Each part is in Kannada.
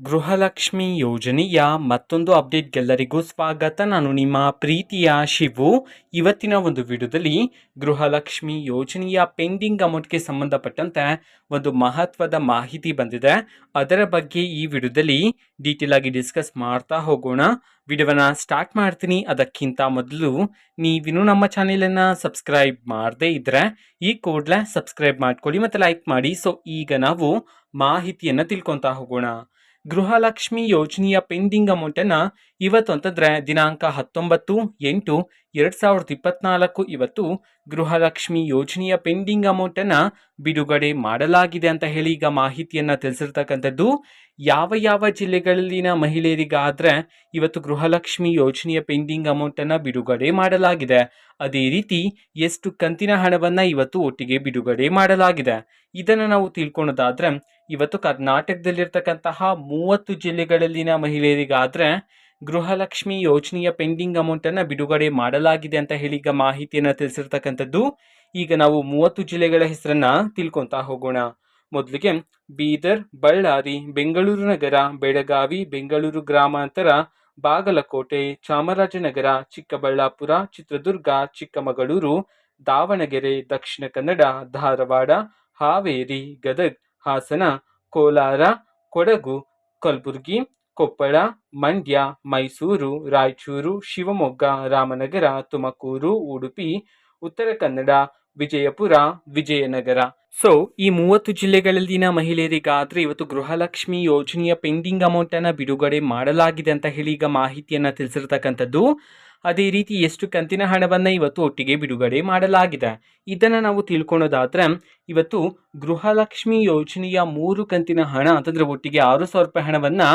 ಗೃಹಲಕ್ಷ್ಮಿ ಯೋಜನೆಯ ಮತ್ತೊಂದು ಅಪ್ಡೇಟ್ಗೆಲ್ಲರಿಗೂ ಸ್ವಾಗತ. ನಾನು ನಿಮ್ಮ ಪ್ರೀತಿಯ ಶಿವು. ಇವತ್ತಿನ ಒಂದು ವಿಡಿಯೋದಲ್ಲಿ ಗೃಹಲಕ್ಷ್ಮಿ ಯೋಜನೆಯ ಪೆಂಡಿಂಗ್ ಅಮೌಂಟ್ಗೆ ಸಂಬಂಧಪಟ್ಟಂತೆ ಒಂದು ಮಹತ್ವದ ಮಾಹಿತಿ ಬಂದಿದೆ. ಅದರ ಬಗ್ಗೆ ಈ ವಿಡಿಯೋದಲ್ಲಿ ಡೀಟೇಲ್ ಆಗಿ ಡಿಸ್ಕಸ್ ಮಾಡ್ತಾ ಹೋಗೋಣ. ವಿಡಿಯೋವನ್ನ ಸ್ಟಾರ್ಟ್ ಮಾಡ್ತೀನಿ. ಅದಕ್ಕಿಂತ ಮೊದಲು ನೀವಿನ್ನೂ ನಮ್ಮ ಚಾನೆಲನ್ನು ಸಬ್ಸ್ಕ್ರೈಬ್ ಮಾಡದೇ ಇದ್ದರೆ ಈ ಕೂಡಲೇ ಸಬ್ಸ್ಕ್ರೈಬ್ ಮಾಡ್ಕೊಳ್ಳಿ ಮತ್ತು ಲೈಕ್ ಮಾಡಿ. ಸೊ, ಈಗ ನಾವು ಮಾಹಿತಿಯನ್ನು ತಿಳ್ಕೊತಾ ಹೋಗೋಣ. ಗೃಹಲಕ್ಷ್ಮಿ ಯೋಜನೆಯ ಪೆಂಡಿಂಗ್ ಅಮೌಂಟನ್ನು ಇವತ್ತು ಅಂತಂದರೆ ದಿನಾಂಕ ಹತ್ತೊಂಬತ್ತು, ಎಂಟು, ಎರಡು ಸಾವಿರದ ಇಪ್ಪತ್ನಾಲ್ಕು. ಇವತ್ತು ಗೃಹಲಕ್ಷ್ಮಿ ಯೋಜನೆಯ ಪೆಂಡಿಂಗ್ ಅಮೌಂಟನ್ನು ಬಿಡುಗಡೆ ಮಾಡಲಾಗಿದೆ ಅಂತ ಹೇಳಿ ಈಗ ಮಾಹಿತಿಯನ್ನು ತಿಳಿಸಿರ್ತಕ್ಕಂಥದ್ದು. ಯಾವ ಯಾವ ಜಿಲ್ಲೆಗಳಲ್ಲಿನ ಮಹಿಳೆಯರಿಗಾದರೆ ಇವತ್ತು ಗೃಹಲಕ್ಷ್ಮಿ ಯೋಜನೆಯ ಪೆಂಡಿಂಗ್ ಅಮೌಂಟನ್ನು ಬಿಡುಗಡೆ ಮಾಡಲಾಗಿದೆ. ಅದೇ ರೀತಿ ಎಷ್ಟು ಕಂತಿನ ಹಣವನ್ನು ಇವತ್ತು ಒಟ್ಟಿಗೆ ಬಿಡುಗಡೆ ಮಾಡಲಾಗಿದೆ. ಇದನ್ನು ನಾವು ತಿಳ್ಕೊಳೋದಾದ್ರೆ, ಇವತ್ತು ಕರ್ನಾಟಕದಲ್ಲಿರ್ತಕ್ಕಂತಹ ಮೂವತ್ತು ಜಿಲ್ಲೆಗಳಲ್ಲಿನ ಮಹಿಳೆಯರಿಗಾದ್ರೆ ಗೃಹಲಕ್ಷ್ಮಿ ಯೋಜನೆಯ ಪೆಂಡಿಂಗ್ ಅಮೌಂಟನ್ನು ಬಿಡುಗಡೆ ಮಾಡಲಾಗಿದೆ ಅಂತ ಹೇಳಿ ಈಗ ಮಾಹಿತಿಯನ್ನು ತಿಳಿಸಿರ್ತಕ್ಕಂಥದ್ದು. ಈಗ ನಾವು ಮೂವತ್ತು ಜಿಲ್ಲೆಗಳ ಹೆಸರನ್ನ ತಿಳ್ಕೊತಾ ಹೋಗೋಣ. ಮೊದಲಿಗೆ ಬೀದರ್, ಬಳ್ಳಾರಿ, ಬೆಂಗಳೂರು ನಗರ, ಬೆಳಗಾವಿ, ಬೆಂಗಳೂರು ಗ್ರಾಮಾಂತರ, ಬಾಗಲಕೋಟೆ, ಚಾಮರಾಜನಗರ, ಚಿಕ್ಕಬಳ್ಳಾಪುರ, ಚಿತ್ರದುರ್ಗ, ಚಿಕ್ಕಮಗಳೂರು, ದಾವಣಗೆರೆ, ದಕ್ಷಿಣ ಕನ್ನಡ, ಧಾರವಾಡ, ಹಾವೇರಿ, ಗದಗ್, ಹಾಸನ, ಕೋಲಾರ, ಕೊಡಗು, ಕಲಬುರಗಿ ಕೊಪ್ಪಳ, ಮಂಡ್ಯ, ಮೈಸೂರು, ರಾಯಚೂರು, ಶಿವಮೊಗ್ಗ, ರಾಮನಗರ, ತುಮಕೂರು, ಉಡುಪಿ, ಉತ್ತರ ಕನ್ನಡ, ವಿಜಯಪುರ, ವಿಜಯನಗರ. ಸೊ ಈ ಮೂವತ್ತು ಜಿಲ್ಲೆಗಳಲ್ಲಿನ ಮಹಿಳೆಯರಿಗಾದ್ರೆ ಇವತ್ತು ಗೃಹಲಕ್ಷ್ಮಿ ಯೋಜನೆಯ ಪೆಂಡಿಂಗ್ ಅಮೌಂಟನ್ನು ಬಿಡುಗಡೆ ಮಾಡಲಾಗಿದೆ ಅಂತ ಹೇಳಿ ಈಗ ಮಾಹಿತಿಯನ್ನು ತಿಳಿಸಿರ್ತಕ್ಕಂಥದ್ದು. ಅದೇ ರೀತಿ ಎಷ್ಟು ಕಂತಿನ ಹಣವನ್ನು ಇವತ್ತು ಒಟ್ಟಿಗೆ ಬಿಡುಗಡೆ ಮಾಡಲಾಗಿದೆ. ಇದನ್ನು ನಾವು ತಿಳ್ಕೊಳೋದಾದ್ರೆ, ಇವತ್ತು ಗೃಹಲಕ್ಷ್ಮಿ ಯೋಜನೆಯ ಮೂರು ಕಂತಿನ ಹಣ, ಅಂತಂದರೆ ಒಟ್ಟಿಗೆ ಆರು ಸಾವಿರ ರೂಪಾಯಿ ಹಣವನ್ನು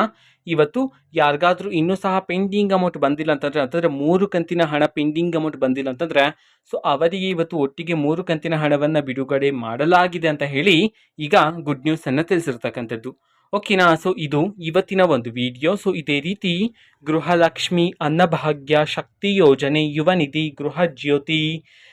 ಇವತ್ತು ಯಾರಿಗಾದರೂ ಇನ್ನೂ ಸಹ ಪೆಂಡಿಂಗ್ ಅಮೌಂಟ್ ಬಂದಿಲ್ಲ ಅಂತಂದರೆ ಅಂತಂದರೆ ಮೂರು ಕಂತಿನ ಹಣ ಪೆಂಡಿಂಗ್ ಅಮೌಂಟ್ ಬಂದಿಲ್ಲ ಅಂತಂದರೆ, ಸೊ ಅವರಿಗೆ ಇವತ್ತು ಒಟ್ಟಿಗೆ ಮೂರು ಕಂತಿನ ಹಣವನ್ನು ಬಿಡುಗಡೆ ಮಾಡಲಾಗಿದೆ ಅಂತ ಹೇಳಿ ಈಗ ಗುಡ್ ನ್ಯೂಸನ್ನು ತಿಳಿಸಿರ್ತಕ್ಕಂಥದ್ದು. ಓಕೆನಾ ಸೊ, ಇದು ಇವತ್ತಿನ ಒಂದು ವಿಡಿಯೋ. ಸೊ, ಇದೇ ರೀತಿ ಗೃಹಲಕ್ಷ್ಮಿ ಅನ್ನಭಾಗ್ಯ ಶಕ್ತಿ ಯೋಜನೆ ಯುವ ನಿಧಿ ಗೃಹ ಜ್ಯೋತಿ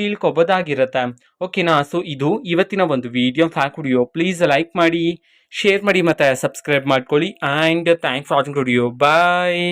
ತಿಳ್ಕೊಬೋದಾಗಿರುತ್ತೆ. ಓಕೆನಾ ಸೊ ಇದು ಇವತ್ತಿನ ಒಂದು ವಿಡಿಯೋ ಫ್ಯಾಕ್ ವಿಡಿಯೋ ಪ್ಲೀಸ್ ಲೈಕ್ ಮಾಡಿ ಶೇರ್ ಮಾಡಿ ಮತ್ತು ಸಬ್ಸ್ಕ್ರೈಬ್ ಮಾಡ್ಕೊಳ್ಳಿ. And thanks watching video bye